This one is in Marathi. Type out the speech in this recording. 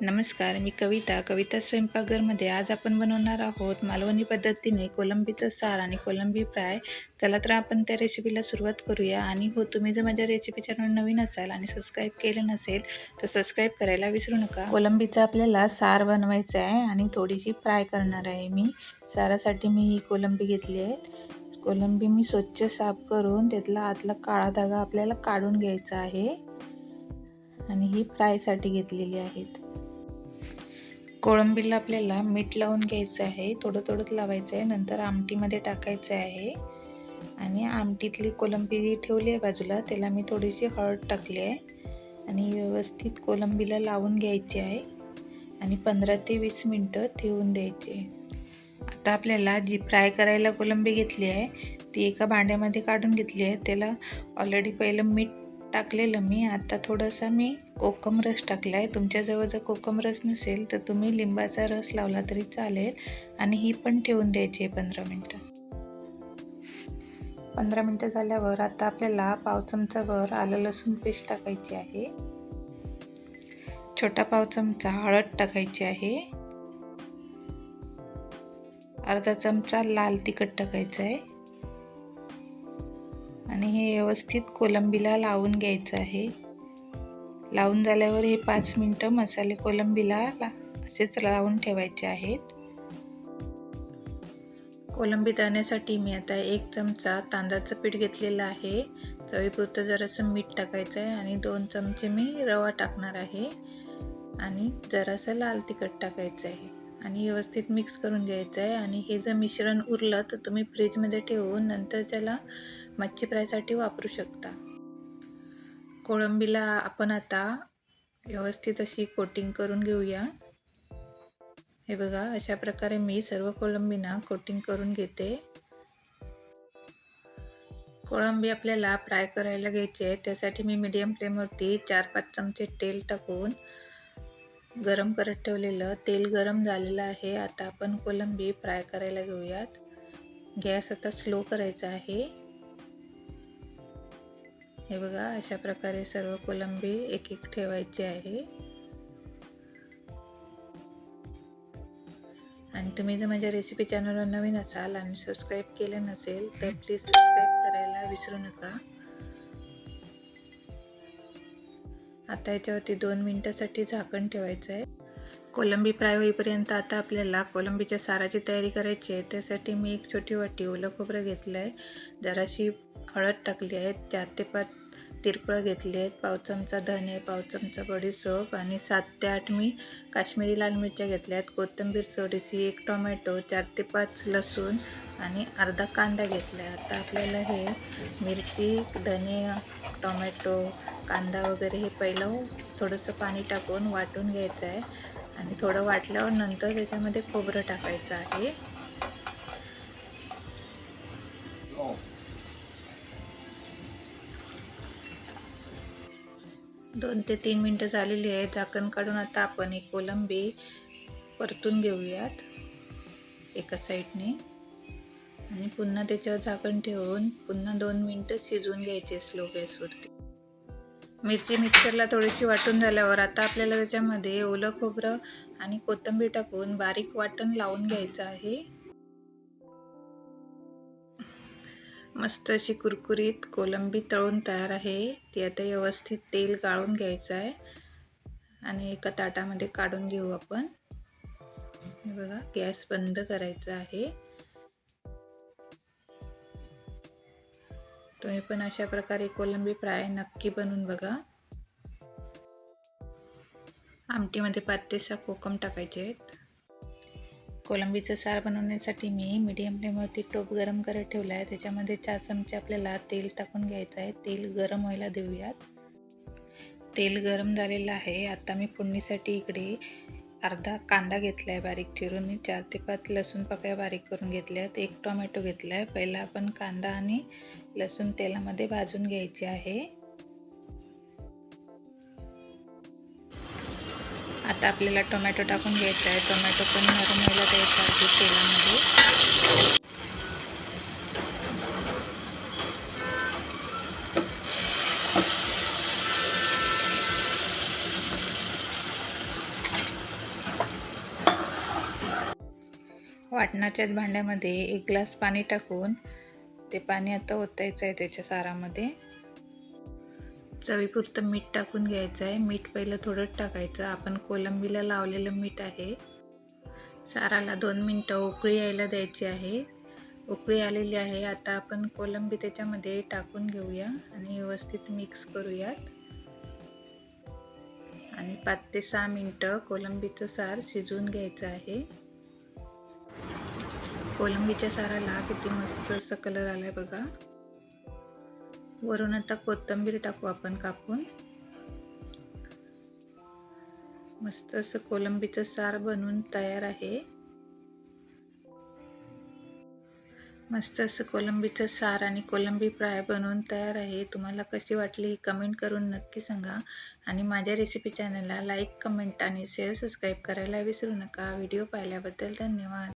नमस्कार मी कविता. कविता स्वयंपाकघरमध्ये आज आपण बनवणार आहोत मालवणी पद्धतीने कोलंबीचं सार आणि कोलंबी फ्राय. चला तर आपण त्या रेसिपीला सुरुवात करूया. आणि हो तुम्ही जर माझ्या रेसिपी चॅनल नवीन असाल आणि सबस्क्राईब केलं नसेल तर सबस्क्राईब करायला विसरू नका. कोलंबीचा आपल्याला सार बनवायचा आहे आणि थोडीशी फ्राय करणार आहे मी. सारासाठी मी ही कोलंबी घेतली आहे. कोलंबी मी स्वच्छ साफ करून त्यातला आतला काळा धागा आपल्याला काढून घ्यायचा आहे. आणि ही फ्रायसाठी घेतलेली आहेत. कोळंबीला आपल्याला मीठ लावून घ्यायचं आहे थोडं थोडं लावायचं आहे नंतर आमटीमध्ये टाकायचं आहे. आणि आमटीतली कोलंबी ठेवली आहे बाजूला त्याला मी थोडीशी हळद टाकली आहे. आणि व्यवस्थित कोलंबीला लावून घ्यायची आहे. आणि पंधरा ते वीस मिनटं ठेवून द्यायची आता आपल्याला जी फ्राय करायला कोलंबी घेतली आहे ती एका भांड्यामध्ये काढून घेतली आहे. त्याला ऑलरेडी पहिलं मीठ टाकलेलं मी. आता थोडंसं मी कोकम रस टाकला आहे तुमच्याजवळ जर कोकम रस नसेल तर तुम्ही लिंबाचा रस लावला तरी चालेल आणि ही पण ठेवून द्यायची आहे पंधरा मिनटं. पंधरा मिनटं झाल्यावर आता आपल्याला पाव चमचावर आलं लसूण पेस्ट टाकायची आहे. छोटा पाव चमचा हळद टाकायची आहे. अर्धा चमचा लाल तिखट टाकायचं आहे. आणि हे व्यवस्थित कोलंबीला लावून घ्यायचं आहे. लावून झाल्यावर हे पाच मिनटं मसाले कोलंबीला ला असेच लावून ठेवायचे आहेत. कोलंबी तळण्यासाठी मी आता एक चमचा तांदळाचं पीठ घेतलेलं आहे. चवीपुरतं जरासं मीठ टाकायचं आहे आणि दोन चमचे मी रवा टाकणार आहे. आणि जरासं लाल तिखट टाकायचं आहे. आणि व्यवस्थित मिक्स करून घ्यायचं आहे. आणि हे जर मिश्रण उरलं तर तुम्ही फ्रीजमध्ये ठेवून नंतर त्याला मच्छी फ्रायसाठी वापरू शकता. कोळंबीला आपण आता व्यवस्थित अशी कोटिंग करून घेऊया. हे बघा अशा प्रकारे मी सर्व कोळंबीना कोटिंग करून घेते. कोळंबी आपल्याला फ्राय करायला घ्यायची आहे. त्यासाठी मी मीडियम फ्लेमवरती चार पाच चमचे तेल टाकून गरम करत ठेवलेलं. तेल गरम झालेलं आहे. आता आपण कोलंबी फ्राय करायला घेऊयात. गॅस आता स्लो करायचा आहे. हे बघा अशा प्रकारे सर्व कोलंबी एक एक ठेवायची आहे. आणि तुम्ही जर माझ्या रेसिपी चॅनलवर नवीन असाल आणि सबस्क्राईब केलं नसेल तर प्लीज सबस्क्राईब करायला विसरू नका. आता याच्यावरती दोन मिनटासाठी झाकण ठेवायचं आहे. कोलंबी फ्राय होईपर्यंत आता आपल्याला कोलंबीच्या साराची तयारी करायची आहे. त्यासाठी मी एक छोटी वाटी ओलं खोबरं घेतलं आहे जराशी हळद टाकली आहे चार ते पाच तिरपळ घेतली आहेत. पाव चमचा धने पाव चमचा बडीसोप आणि सात ते आठ मी काश्मीरी लाल मिरच्या घेतल्या आहेत. कोथिंबीर थोडीशी एक टोमॅटो चार ते पाच लसूण आणि अर्धा कांदा घेतला आहे. आता आपल्याला हे मिरची धने टोमॅटो कांदा वगैरे हे पहिलं थोडंसं पाणी टाकून वाटून घ्यायचं आहे आणि थोडं वाटल्यावर नंतर त्याच्यामध्ये खोबरं टाकायचं आहे. दोन ते तीन मिनटं झालेली आहे. झाकण काढून आता आपण एक कोलंबी परतून घेऊयात एका साईडने. आणि पुन्हा त्याच्यावर झाकण ठेवून पुन्हा दोन मिनटं शिजवून घ्यायचे स्लो गॅसवरती मिरची मिक्सरला थोडीशी वाटून झाल्यावर आता आपल्याला त्याच्यामध्ये ओलं खोबरं आणि कोथिंबीर टाकून बारीक वाटण लावून घ्यायचं आहे. मस्त अशी कुरकुरीत कोलंबी तळून तयार आहे. ती आता व्यवस्थित तेल गाळून घ्यायचं आहे. आणि एका ताटामध्ये काढून घेऊ आपण. बघा गॅस बंद करायचा आहे. तुम्ही पण अशा प्रकारे कोलंबी फ्राय नक्की बनवून बघा. आमटीमध्ये पाच ते सहा कोकम टाकायचे आहेत. कोलंबीचं सार बनवण्यासाठी मी मीडियम फ्लेमवरती टोप गरम करत ठेवला आहे. त्याच्यामध्ये चार चमचे आपल्याला तेल टाकून घ्यायचं आहे. तेल गरम व्हायला देऊयात. तेल गरम झालेलं आहे. आता मी फोडणीसाठी इकडे अर्धा कांदा घेतला आहे बारीक चिरून. चार ते पाच लसूण पाकळ्या बारीक करून घेतल्यात. एक टोमॅटो घेतला आहे पहिला आपण कांदा आणि लसूण तेलामध्ये भाजून घ्यायचे आहे. आता आपल्याला टोमॅटो टाकून घ्यायचा आहे. टोमॅटो पण नरम व्हायला द्यायचा आहे तेलामध्ये. वाटणाच्याच भांड्यामध्ये एक ग्लास पाणी टाकून ते पाणी आता ओतायचं आहे त्याच्या सारामध्ये. चवीपुरतं मीठ टाकून घ्यायचं आहे. मीठ पहिलं थोडंच टाकायचं. आपण कोलंबीला लावलेलं मीठ आहे. साराला दोन मिनटं उकळी यायला द्यायची आहे. उकळी आलेली आहे. आता आपण कोलंबी त्याच्यामध्ये टाकून घेऊया आणि व्यवस्थित मिक्स करूयात. आणि पाच ते सहा मिनटं कोलंबीचं सार शिजवून घ्यायचं आहे. कोलंबीच्या साराला किती मस्त असा कलर आला आहे बघा. वरून आता कोथिंबीर टाकू आपण कापून. मस्त असं कोलंबीचं सार बनवून तयार आहे. मस्त असं कोलंबीचं सार आणि कोलंबी फ्राय बनवून तयार आहे. तुम्हाला कशी वाटली ही कमेंट करून नक्की सांगा. आणि माझ्या रेसिपी चॅनलला लाईक कमेंट आणि शेअर सबस्क्राईब करायला विसरू नका. व्हिडिओ पाहिल्याबद्दल धन्यवाद.